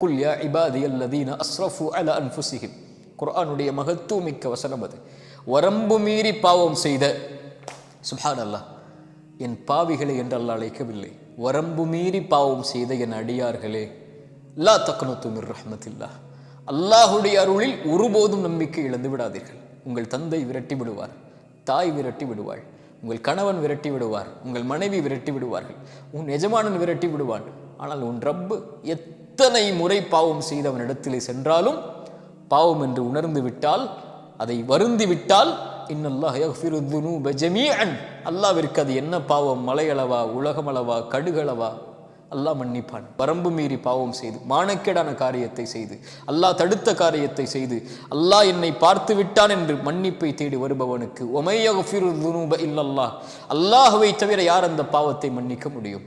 குல் யா இபாதி அல்லதீன அஸ்ரஃபு அல அன்புசிஹிம் குர்ஆனுடைய மகத்துவமிக்க வசனம் அது வரம்பு மீறி பாவம் செய்த சுஹான் அல்லாஹ் என் பாவிகளை என்று அல்லா அழைக்கவில்லை வரம்பு மீறி பாவம் செய்த என் அடியார்களே லா தக்னத்து மிர் ரஹ்மத்தில்லா அல்லாஹுடைய அருளில் ஒருபோதும் நம்பிக்கை இழந்து விடாதீர்கள் உங்கள் தந்தை விரட்டி விடுவார் தாய் விரட்டி விடுவாள் உங்கள் கணவன் விரட்டி விடுவார் உங்கள் மனைவி விரட்டி விடுவார்கள் உன் எஜமானன் விரட்டி விடுவான் ஆனால் உன் ரப்பு எத்தனை முறை பாவம் செய்தவனிடத்திலே சென்றாலும் பாவம் என்று உணர்ந்து விட்டால் அதை வருந்தி விட்டால் இன்னல்லாஹ் யக்ஃபிரு அது என்ன பாவம்? மலையளவா உலகமளவா கடுகளவா? அல்லாஹ் மன்னிப்பான். வரம்பு மீறி பாவம் செய்து மானக்கேடான காரியத்தை செய்து அல்லாஹ் தடுத்த காரியத்தை செய்து அல்லாஹ் என்னை பார்த்து விட்டான் என்று மன்னிப்பை தேடி வருபவனுக்கு ஒமையகுஃபிரு துனூப இல்லல்லாஹ். அல்லாஹ்வை தவிர யார் அந்த பாவத்தை மன்னிக்க முடியும்?